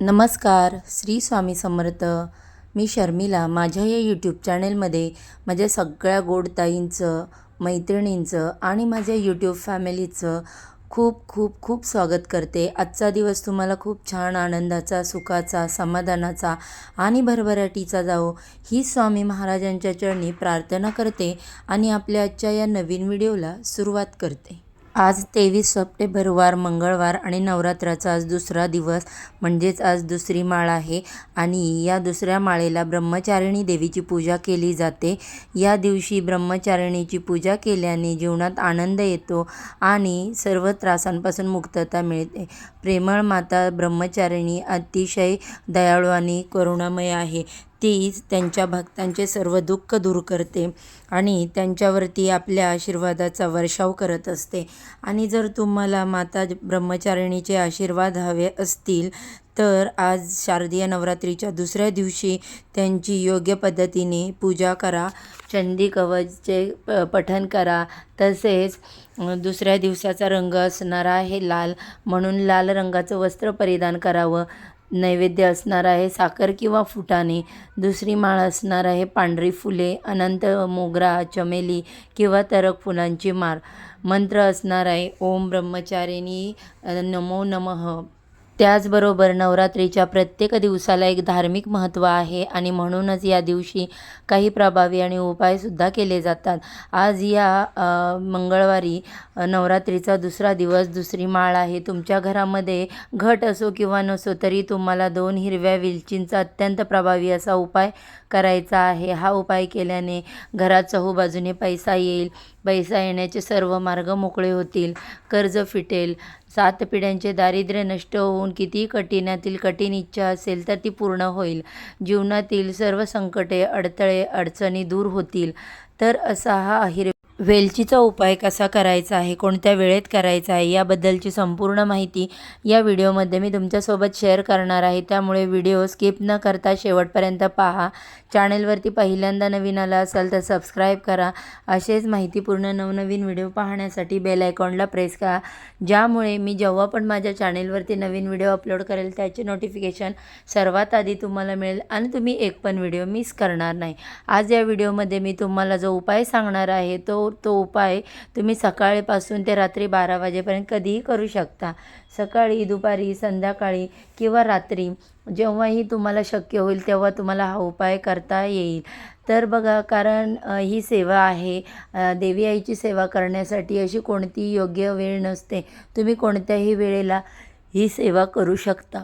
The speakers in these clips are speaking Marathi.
नमस्कार श्री स्वामी समर्थ. मी शर्मिला. माझ्या या यूट्यूब चॅनेलमध्ये माझ्या सगळ्या गोडताईंचं मैत्रिणींचं आणि माझ्या यूट्यूब फॅमिलीचं खूप खूप खूप स्वागत करते. आजचा दिवस तुम्हाला खूप छान आनंदाचा सुखाचा समाधानाचा आणि भरभराटीचा जावो. ही स्वामी महाराजांच्या चरणी प्रार्थना करते आणि आपल्या आजच्या या नवीन व्हिडिओला सुरुवात करते. आज तेवीस सप्टेंबर वार मंगळवार आणि नवरात्राचा आज दुसरा दिवस म्हणजेच आज दुसरी माळ आहे आणि या दुसऱ्या माळेला ब्रह्मचारिणी देवीची पूजा केली जाते. या दिवशी ब्रह्मचारिणीची पूजा केल्याने जीवनात आनंद येतो आणि सर्व त्रासांपासून मुक्तता मिळते. प्रेमळ माता ब्रह्मचारिणी अतिशय दयाळू आणि करुणामय आहे. ती त्यांच्या भक्तांचे सर्व दुःख दूर करते आणि त्यांच्यावरती आपल्या आशीर्वादाचा वर्षाव करत असते. आणि जर तुम्हाला माता ब्रह्मचारिणीचे आशीर्वाद हवे असतील तर आज शारदीय नवरात्रीच्या दुसऱ्या दिवशी त्यांची योग्य पद्धतीने पूजा करा. चंदी कवचचे प पठण करा. तसेच दुसऱ्या दिवसाचा रंग असणार आहे लाल. म्हणून लाल रंगाचं वस्त्र परिधान करावं. नैवेद्य असणार आहे साखर किंवा फुटाणे. दुसरी माळ असणार आहे पांढरी फुले अनंत मोगरा चमेली किंवा तरक फुलांची माळ. मंत्र असणार आहे ओम ब्रह्मचारिणी नमो नमः. त्याचबरोबर नवरात्रीच्या प्रत्येक दिवसाला एक धार्मिक महत्त्व आहे आणि म्हणूनच या दिवशी काही प्रभावी आणि उपायसुद्धा केले जातात. आज या मंगळवारी नवरात्रीचा दुसरा दिवस दुसरी माळ आहे. तुमच्या घरामध्ये घट असो किंवा नसो तरी तुम्हाला दोन हिरव्या वेलचींचा अत्यंत प्रभावी असा उपाय करायचा आहे. हा उपाय केल्याने घरात चहूबाजूने पैसा येईल पैसा येण्याचे सर्व मार्ग मोकळे होतील कर्ज फिटेल. सात पिढ्यांचे दारिद्र्य नष्ट होऊन कितीही कठीणातील कठीण इच्छा असेल तर ती पूर्ण होईल. जीवनातील सर्व संकटे अडथळे अडचणी दूर होतील. तर असा हा हिर वेलचीचा उपाय कसा करायचा आहे कोणत्या वेळेत करायचा आहे याबद्दलची संपूर्ण माहिती या व्हिडिओमध्ये मी तुमच्यासोबत शेअर करणार आहे. त्यामुळे व्हिडिओ स्किप न करता शेवटपर्यंत पहा. चॅनलवरती पहिल्यांदा नवीन आला असाल तर सबस्क्राईब करा. असेच माहितीपूर्ण नवनवीन व्हिडिओ पाहण्यासाठी बेल आयकॉनला प्रेस करा. ज्यामुळे मी जेव्हा पण माझ्या चॅनेलवरती नवीन व्हिडिओ अपलोड करेल त्याचे नोटिफिकेशन सर्वात आधी तुम्हाला मिळेल आणि तुम्ही एक पण व्हिडिओ मिस करणार नाही. आज या व्हिडिओमध्ये मी तुम्हाला जो उपाय सांगणार आहे तो तो उपाय तुम्ही सकाळपासून ते रात्री बारा वाजेपर्यंत कधीही करू शकता. सकाळी दुपारी संध्याकाळी किंवा रात्री जेव्हाही तुम्हाला शक्य होईल तेव्हा तुम्हाला हा उपाय करता येईल. तर बघा कारण ही सेवा आहे देवी आईची सेवा करण्यासाठी अशी कोणती योग्य वेळ नसते. तुम्ही कोणत्याही वेळेला ही सेवा करू शकता.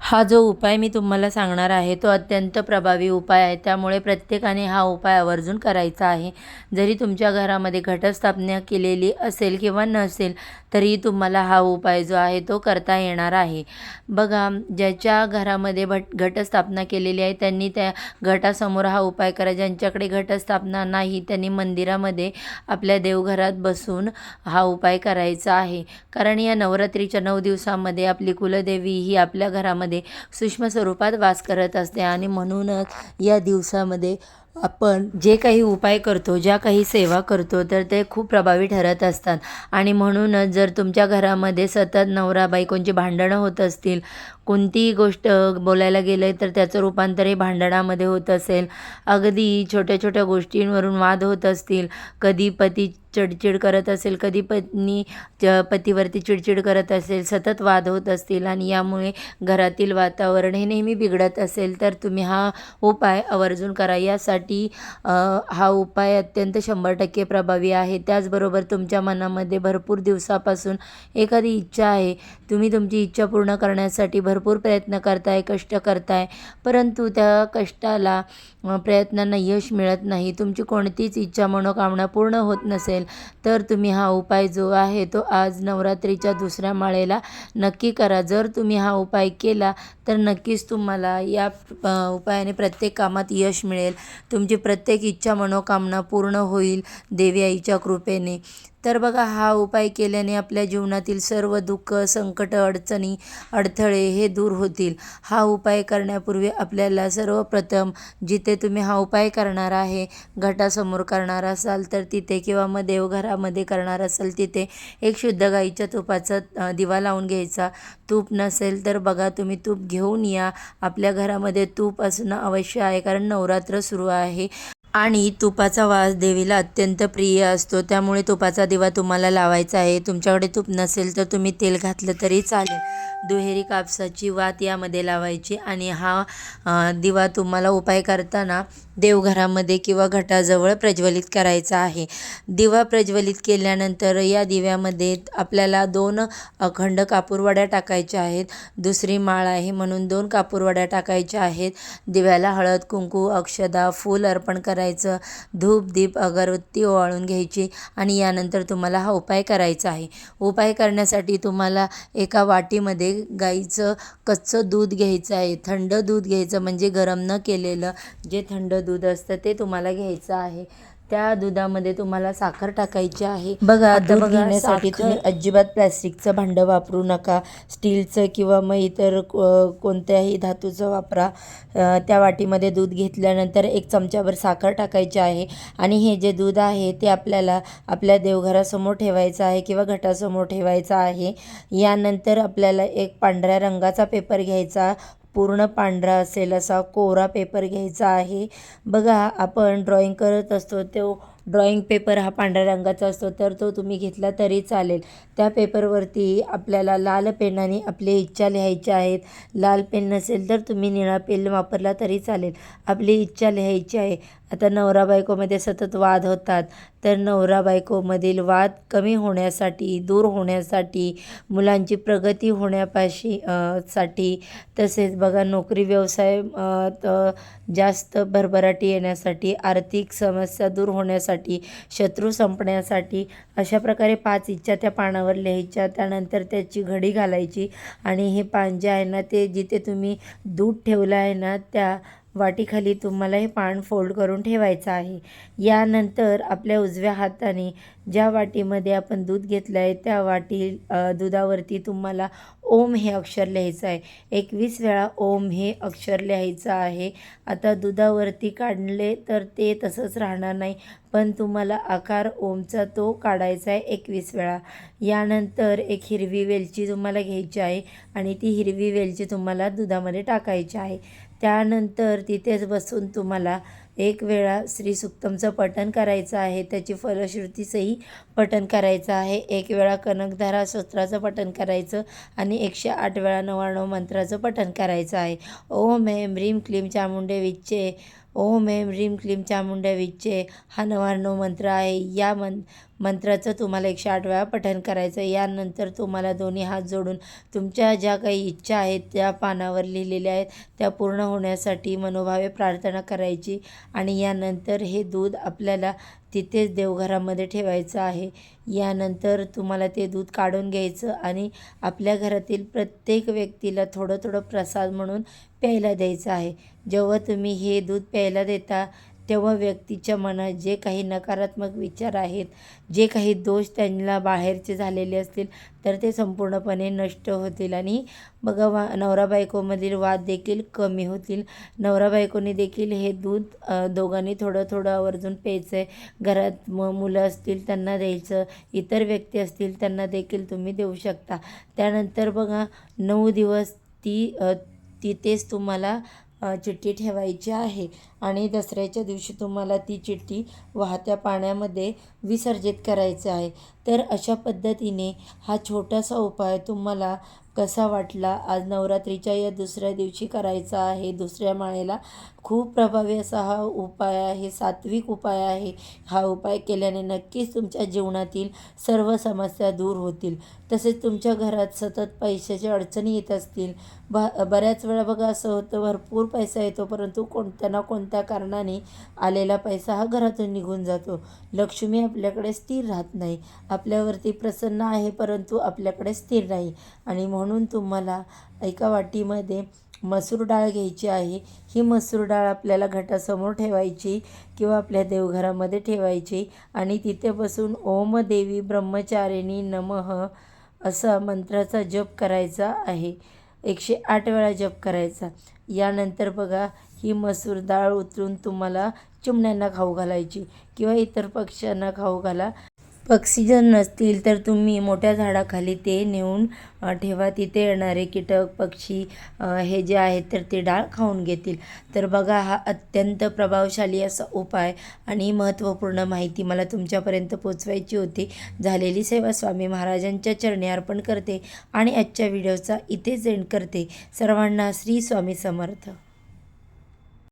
हा जो उपाय मी तुम्हाला सांगणार आहे तो अत्यंत प्रभावी उपाय आहे. त्यामुळे प्रत्येकाने हा उपाय आवर्जून करायचा आहे. जरी तुमच्या घरामध्ये घटस्थापना केलेली असेल किंवा नसेल तरी तुम्हाला हा उपाय जो आहे तो करता येणार आहे. बघा ज्याच्या घरामध्ये भट घटस्थापना केलेली आहे त्यांनी त्या घटासमोर हा उपाय करा. ज्यांच्याकडे घटस्थापना नाही त्यांनी मंदिरामध्ये आपल्या देवघरात बसून हा उपाय करायचा आहे. कारण या नवरात्रीच्या नऊ दिवसामध्ये आपली कुलदेवी ही आपल्या घरामध्ये सूक्ष्म स्वरूपात वास करत असते आणि म्हणूनच या दिवसामध्ये आपण जे काही उपाय करतो ज्या काही सेवा करतो तर ते खूप प्रभावी ठरत असतात. आणि म्हणूनच जर तुमच्या घरामध्ये सतत नवरा बायकोंची भांडणं होत असतील कोणतीही गोष्ट बोलायला गेलं तर त्याचं रूपांतर हे भांडणामध्ये होत असेल. अगदी छोट्या छोट्या गोष्टींवरून वाद होत असतील. कधी पती चिडचिड करत असेल कधी पत्नी पतीवरती चिडचिड करत असेल सतत वाद होत असतील आणि यामुळे घरातील वातावरण हे नेहमी बिघडत असेल तर तुम्ही हा उपाय आवर्जून करा. यासाठी हा उपाय अत्यंत शंभर टक्के प्रभावी आहे. त्याचबरोबर तुमच्या मनामध्ये भरपूर दिवसापासून एखादी इच्छा आहे. तुम्ही तुमची इच्छा पूर्ण करण्यासाठी भरपूर प्रयत्न करताय कष्ट करताय परंतु त्या कष्टाला प्रयत्नांना यश मिळत नाही. तुमची कोणतीच इच्छा मनोकामना पूर्ण होत नसेल तर तुम्ही हा उपाय जो आहे तो आज नवरात्रीच्या दुसऱ्या माळेला नक्की करा. जर तुम्ही हा उपाय केला तर नक्कीच तुम्हाला या उपायाने प्रत्येक कामात यश मिळेल. तुमची प्रत्येक इच्छा मनोकामना पूर्ण होईल देवी आईच्या कृपेने. तर बघा हा उपाय केल्याने आपल्या जीवनातील सर्व दुःख संकट अडचणी अडथळे हे दूर होतील. हा उपाय करण्यापूर्वी आपल्याला सर्वप्रथम जिथे तुम्ही हा उपाय करणार आहे घटासमोर करणार असाल तर तिथे किंवा मग देवघरामध्ये करणार असाल तिथे एक शुद्ध गाईच्या तुपाचा दिवा लावून घ्यायचा. तूप नसेल तर बघा तुम्ही तूप घेऊन या. आपल्या घरामध्ये तूप असणं अवश्य आहे कारण नवरात्र सुरू आहे. आणि तुपाचा वास देवीला अत्यंत प्रिय असतो. त्यामुळे तुपाचा दिवा तुम्हाला लावायचा आहे. तुमच्याकडे तूप नसेल तर तुम्ही तेल घातलं तरी चालेल. दुहेरी कापसाची वात यामध्ये लावायची आणि हा दिवा तुम्हाला उपाय करताना देवघरामध्ये किंवा घटाजवळ प्रज्वलित करायचा आहे. दिवा प्रज्वलित केल्यानंतर या दिव्यामध्ये आपल्याला दोन अखंड कापूरवड्या टाकायच्या आहेत. दुसरी माळ आहे म्हणून दोन कापूरवड्या टाकायच्या आहेत. दिव्याला हळद कुंकू अक्षदा फूल अर्पण करायचं. धूप दीप अगरबत्ती ओवाळून घ्यायची आणि यानंतर तुम्हाला हा उपाय करायचा आहे. उपाय करण्यासाठी तुम्हाला एका वाटीमध्ये गाईचं कच्चं दूध घ्यायचं आहे. थंड दूध घ्यायचं म्हणजे गरम न केलेलं जे थंड दूध असतं ते तुम्हाला घ्यायचं आहे. त्या दुधामध्ये तुम्हाला साखर टाकायची आहे. बघा आता दूध बघा, घेण्यासाठी साखर- तुम्ही अजिबात प्लॅस्टिकचं भांडं वापरू नका. स्टीलचं किंवा मग इतर कोणत्याही धातूचं वापरा. त्या वाटीमध्ये दूध घेतल्यानंतर एक चमच्याभर साखर टाकायची आहे. आणि हे जे दूध आहे ते आपल्याला आपल्या देवघरासमोर ठेवायचं आहे किंवा घटासमोर ठेवायचं आहे. यानंतर आपल्याला एक पांढऱ्या रंगाचा पेपर घ्यायचा. पूर्ण पांढरा असेल असा कोरा पेपर घ्यायचा आहे. बघा आपण ड्रॉईंग करत असतो तो ड्रॉईंग पेपर हा पांढऱ्या रंगाचा असतो तर तो तुम्ही घेतला तरी चालेल. त्या पेपरवरती आपल्याला लाल पेनाने आपली इच्छा लिहायच्या आहेत. लाल पेन नसेल तर तुम्ही निळा पेन वापरला तरी चालेल. आपली इच्छा लिहायची आहे. आता नवरा बायकोमध्ये सतत वाद होतात. तर नवरा बायकोमधील वाद कमी होण्यासाठी दूर होण्यासाठी मुलांची प्रगती होण्यापाशी साठी. तसेच बघा नोकरी व्यवसाय त जास्त भरभराटी येण्यासाठी आर्थिक समस्या दूर होण्यासाठी शत्रू संपण्यासाठी अशा प्रकारे पाच इच्छा त्या पानावर लिहायच्या. त्यानंतर त्याची घडी घालायची. आणि हे पान जे आहे ना ते जिथे तुम्ही दूध ठेवलं आहे ना त्या वाटीखाली तुम्हाला हे पान फोल्ड करून ठेवायचं आहे. यानंतर आपल्या उजव्या हाताने ज्या वाटीमध्ये आपण दूध घेतलं आहे त्या वाटी दुधावरती तुम्हाला ओम हे अक्षर लिहायचं आहे. एकवीस वेळा ओम हे अक्षर लिहायचं आहे. आता दुधावरती काढले तर ते तसंच राहणार नाही पण तुम्हाला आकार ओमचा तो काढायचा आहे एकवीस वेळा. यानंतर एक हिरवी वेलची तुम्हाला घ्यायची आहे आणि ती हिरवी वेलची तुम्हाला दुधामध्ये टाकायची आहे. त्यानंतर तिथेच बसून तुम्हाला एक वेळा श्री सुक्तमचं पठण करायचं आहे. त्याची फलश्रुतीचंही पठण करायचं आहे. एक वेळा कनकधारा स्तोत्राचं पठण करायचं आणि एकशे आठ वेळा नव्याण्णव मंत्राचं पठण करायचं आहे. ओम हेम ह्रीम क्लीम चामुंडे विच्चे ओम हेम ह्रीम क्लीम चामुंड्या विच्चे हा नव्याण्णव मंत्र आहे. या मं मंत्राचं तुम्हाला एकशे आठ वेळा पठण करायचं यानंतर तुम्हाला दोन्ही हात जोडून तुमच्या ज्या काही इच्छा आहेत त्या पानावर लिहिलेल्या आहेत त्या पूर्ण होण्यासाठी मनोभावे प्रार्थना करायची आणि यानंतर हे दूध आपल्याला तिथेच देवघरामध्ये ठेवायचं आहे. यानंतर तुम्हाला ते दूध काढून घ्यायचं आणि आपल्या घरातील प्रत्येक व्यक्तीला थोडं थोडं प्रसाद म्हणून प्यायला द्यायचं आहे. जेव्हा तुम्ही हे दूध प्यायला देता तेव्हा व्यक्तीच्या मनात जे काही नकारात्मक विचार आहेत जे काही दोष त्यांना बाहेरचे झालेले असतील तर ते संपूर्णपणे नष्ट होतील. आणि बघा वा नवरा बायकोमधील वाद देखील कमी होतील. नवरा बायकोने देखील हे दूध दोघांनी थोडं थोडं आवर्जून प्यायचं आहे घरात म मुलं असतील त्यांना द्यायचं. इतर व्यक्ती असतील त्यांना देखील तुम्ही देऊ शकता. त्यानंतर बघा नऊ दिवस ती तिथेच तुम्हाला चिठ्ठी ठेवायची आहे. आणि दसऱ्याच्या दिवशी तुम्हाला ती चिठ्ठी वाहत्या पाण्यामध्ये विसर्जित करायचं आहे. तर अशा पद्धतीने हा छोटासा उपाय तुम्हाला कसा वाटला? आज नवरात्रीच्या या दुसऱ्या दिवशी करायचा आहे. दुसऱ्या माळेला खूप प्रभावी असा हा उपाय आहे सात्विक उपाय आहे. हा उपाय केल्याने नक्कीच तुमच्या जीवनातील सर्व समस्या दूर होतील. तसेच तुमच्या घरात सतत पैशाच्या अडचणी येत असतील. ब बऱ्याच वेळा बघा असं होतं भरपूर पैसा येतो परंतु कोणत्या ना कोणत्या कारणाने आलेला पैसा हा घरातून निघून जातो. लक्ष्मी आपल्याकडे स्थिर राहत नाही. आपल्यावरती प्रसन्न आहे परंतु आपल्याकडे स्थिर नाही. आणि म्हणून म्हणून तुम्हाला एका वाटीमध्ये मसूर डाळ घ्यायची आहे. ही मसूर डाळ आपल्याला घटासमोर ठेवायची किंवा आपल्या देवघरामध्ये ठेवायची आणि तिथे बसून ओम देवी ब्रह्मचारिणी नमः असा मंत्राचा जप करायचा आहे. एकशे आठ वेळा जप करायचा. यानंतर बघा ही मसूर डाळ उतरून तुम्हाला चिमण्यांना खाऊ घालायची किंवा इतर पक्ष्यांना खाऊ घाला. पक्षी जर नसतील तर तुम्ही मोठ्या झाडाखाली ते नेऊन ठेवा. तिथे येणारे कीटक पक्षी हे जे आहेत तर ते डाळ खाऊन घेतील. तर बघा हा अत्यंत प्रभावशाली असा उपाय आणि महत्त्वपूर्ण माहिती मला तुमच्यापर्यंत पोचवायची होती. झालेली सेवा स्वामी महाराजांच्या चरणी अर्पण करते आणि आजच्या व्हिडिओचा इथेच एंड करते. सर्वांना श्री स्वामी समर्थ.